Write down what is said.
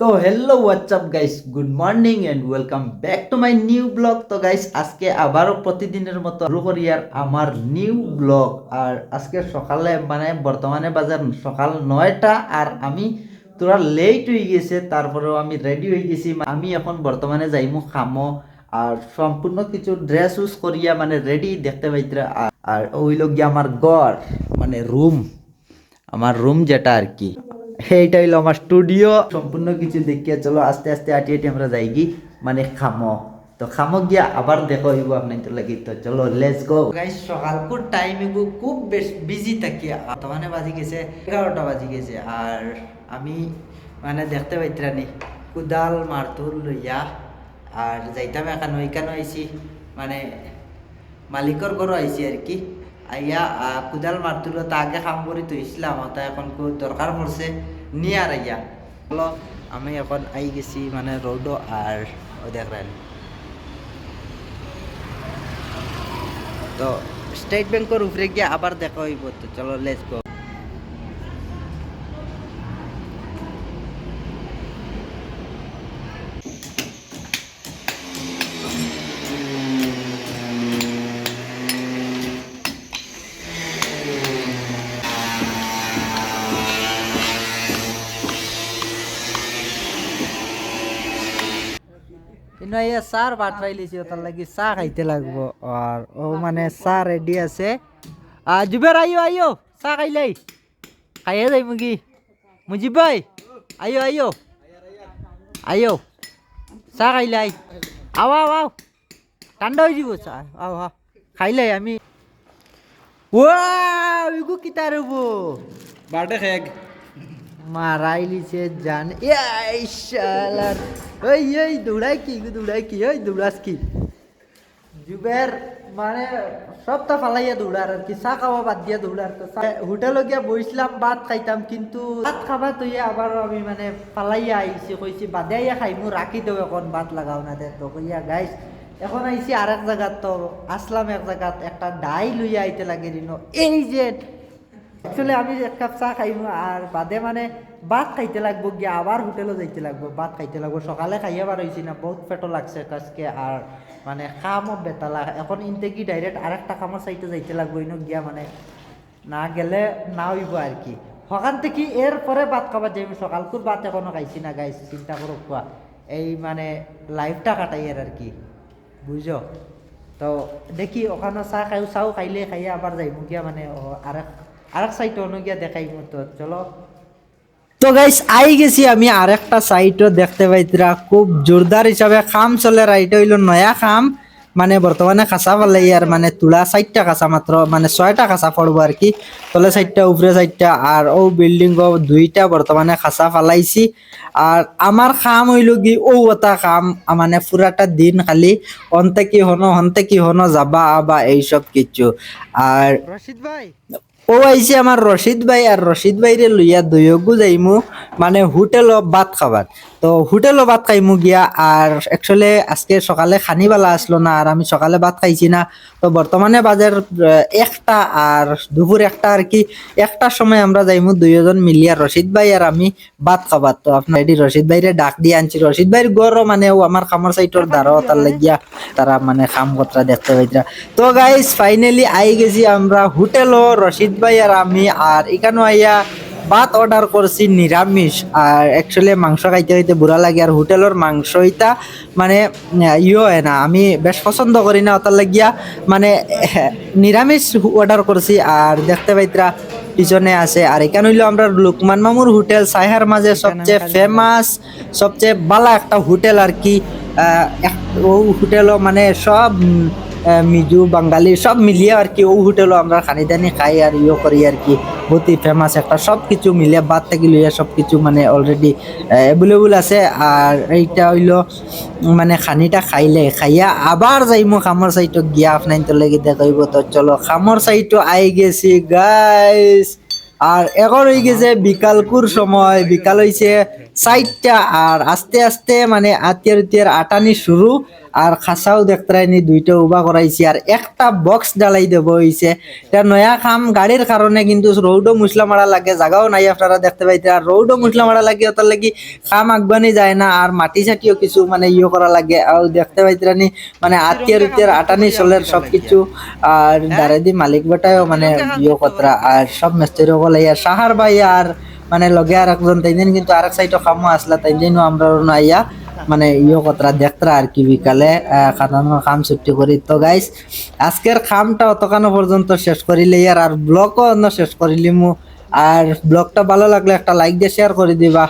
তো hello what's up guys good morning and welcome back to my new blog তো guys আজকে আবারও প্রতিদিনের মতো আর আমার নিউ ব্লগ আর আজকে সকালে মানে বর্তমানে বাজার সকাল নয়টা আর আমি তোরা লেট হয়ে গেছে, তারপরেও আমি রেডি হয়ে গেছি। আমি এখন বর্তমানে যাইমু খামো আর সম্পূর্ণ কিছু ড্রেস ইউজ করিয়া মানে রেডি দেখতে পাইতরা। আর- ওইল গিয়ে আমার ঘর মানে রুম আমার রুম যেটা আর কি। এইটা হইল আমার স্টুডিও সম্পূর্ণ কিছু দেখিয়া চলো, আস্তে আস্তে আটি আটি আমরা যাই কি মানে খামো। তো খামো গিয়া আবার দেখো হইব আপনার লাগি। তো চলো লেটস গো গাইস সকালকুর টাইম এগো খুব বেশ বিজি থাকি বর্তমানে বাজি গেছে এগারোটা বাজি গেছে। আর আমি মানে দেখতে পাইতরানি কুদাল মারতুল লইয়া। আর যাইতাম এখানে ওইখানে আইছি মানে মালিকর ঘরও আইছি আর কি। আইয়া কুদাল মারতুলো তা আগে কাম করে ইসলাম তা এখন খুব দরকার পড়ছে নিয়ে আর আইয়া। বলো আমি এখন আই গেছি মানে রোডও আর ও তো স্টেট ব্যাংকের উপরে গিয়ে আবার দেখা হইব তো চলো লেস গো কিন্তু এই চাহ ভাত পাই লিছি তার লাগি চাহ খাইতে লাগবো। আর ও মানে চাহ রেডি আছে। আহ জুবের আইও আইও চাহ খাইলাই খাইয়ে যাই মুগি মুজিব ভাই আইও আইও। আইও চাহ খাইলাই আও আও আও। ঠান্ডা হয়ে যাব চাহ। আও আও। খাইলাই আমি। ওয়াও ইগু কিতা রবো বার্থডে কেক মারাই লিছে জান এই শালার ওই এই, দৌড়াই কি দৌড়াই কি? ওই দৌড়াস কি? জুবের মানে সবটা ফালাইয়া দৌড়ার আর কি, চা খাওয়া বাদ দিয়া দৌড়ার তো। হোটেলে গিয়া বইছিলাম, ভাত খাইতাম, কিন্তু ভাত খাবা তুই আবার আমি মানে ফালাইয়া আইছি, কইছি বাদে আইয়া খাইমু রাখি দেও এখন ভাত লাগাও না দে তো। কইয়া গাইস এখন আইছি আর এক জায়গাত তো, আসলাম এক জায়গাত একটা ডাই লইয়া আইতে লাগে এই যে অ্যাকচুয়ালি আমি এক কাপ চা খাইমু আর বাদে মানে ভাত খাইতে লাগবো গিয়ে, আবার হোটেলে যাইতে লাগবো, ভাত খাইতে লাগবো। সকালে খাইয়ে বার হয়েছি না, বহুত পেটো লাগছে আজকে আর মানে খামও বেতালা এখন ইনতে কি ডাইরেক্ট আরেকটা খামর সাইতে যাইতে লাগবো ইনো গিয়া মানে না গেলে না হইব আর কি। সকাল থেকে এরপরে ভাত খাবার যাইব সকালকুর ভাত এখনও খাইছি না গাইছি চিন্তা করো কোয়া এই মানে লাইফটা কাটাই এর আর কি বুঝো তো দেখি, ওখানে চাহ খাই চাও খাইলে খাইয়ে আবার যাইব গিয়া মানে আরেক আরেক সাইড অন্য গিয়া দেখাইব তো চলো। তো গাইস আই গেছি আমি আরেকটা সাইটও দেখতে পাইতরা খুব জোরদার হিসাবে খাম চলে রাইট হইল নয়া খাম। মানে বর্তমানে খাসা পালাই আর মানে তুলা সাইডটা খাসা মাত্র মানে ছয়টা খাসা পড়ব আর কি। তলে সাইডটা উপরে সাইডটা আর ও বিল্ডিং দুইটা বর্তমানে খাসা ফালাইছি আর আমার খাম হইল কি ও ওটা খাম মানে পুরাটা দিন খালি অন্তে কি হনো হন্তে কি হনো যাবা আবা এইসব কিছু। আর রশিদ ভাই ও আইছে আমার রশিদ ভাই আর রশিদ ভাইরে লইয়া দুইও যাইমু মানে হোটেল ভাত খাবার। তো হোটেল ভাত খাইমু গিয়া, আর একচুয়ালি আজকে সকালে খানিবালা আসলো না, আর আমি সকালে ভাত খাইছি না। তো বর্তমানে বাজার একটা আর দুপুর একটা আর কি। একটার সময় আমরা যাইমু দুইজন মিলিয়া, রশিদ ভাই আর আমি ভাত খাবার। তো আপনার এটি রশিদ ভাইরে ডাক দিয়ে আনছি। রশিদ ভাইয়ের গড়ও মানে ও আমার খামার সাইটর দ্বারাও তার লাগিয়া তারা মানে খাম কতরা দেখতে পাইতরা তো গাইস ফাইনালি আই গেছি আমরা হোটেলও রশিদ ভাই আর আমি, আর এখানে আইয়া ভাত অর্ডার করছি নিরামিষ আর অ্যাকচুয়ালি মাংস খাইতে খাইতে বুড়া লাগে আর হোটেলের মাংস ইটা মানে ইয়ে হয় না আমি বেশ পছন্দ করি না ওটার লাগিয়া মানে নিরামিষ অর্ডার করছি আর দেখতে পাইতরা পিছনে আছে আর এখানে হইল আমরা লুকমান মামুর হোটেল সাইহার মাঝে সবচেয়ে ফেমাস সবচেয়ে ভালো একটা হোটেল আর কি ও হোটেলও মানে সব মিজু বাঙালি সব মিলিয়ে আর কি ও হোটেলও আমরা খানি দানি খাই আর ইয়ে করি আর কি। বহুতই ফেমাস একটা সব কিছু মিলিয়ে বাদ থেকে লইয়া সব কিছু মানে অলরেডি অ্যাভেলেবল আছে। আর এইটা হইল মানে খানিটা খাইলে খাইয়া আবার যাইমু খামর সাইটত গিয়া আপনার তো লেগে দেখাইব তো, চলো খামর সাইটও আই গেছি গাইস আর এখন হয়ে গেছে বিকালকুর সময়, বিকাল হয়েছে চারটা আর আস্তে আস্তে মানে আত্মীয় উত্তীয়ের আটানি শুরু। আর খাসাও দেখতে দুইটা উবা করাইছি আর একটা বক্স ডালাই দেব হইছে এটা নয়া খাম গাড়ির কারণে কিন্তু রৌডো মুসলা মারা লাগে, জাগাও নাই আপনারা দেখতে পাইতে। আর রৌডো মুসলা মারা লাগে ওটার লাগি খাম আগবানি যায় না আর মাটি চাটিও কিছু মানে ইয়ে করা লাগে। আর দেখতে পাইতেরানি মানে আত্মীয় রীতির আটানি চলের সব কিছু আর দারেদি মালিক বেটাও মানে ইয়ে কতরা আর সব মিস্ত্রি সকল আর সাহার ভাই আর মানে লগে আর একজন তাই কিন্তু আরেক সাইডও কামও আসলা তাই আমরা আইয়া মানে ইয়ো কতরা দেখতরা আর কি বিকালে খাতানোর কাম ছুটি করি। তো গাইস আজকের খামটা অতখানো পর্যন্ত শেষ করিলে ইয়ার আর ব্লগও অন্য শেষ করিলি মু আর ব্লগটা ভালো লাগলে একটা লাইক দিয়ে শেয়ার করে দিবা।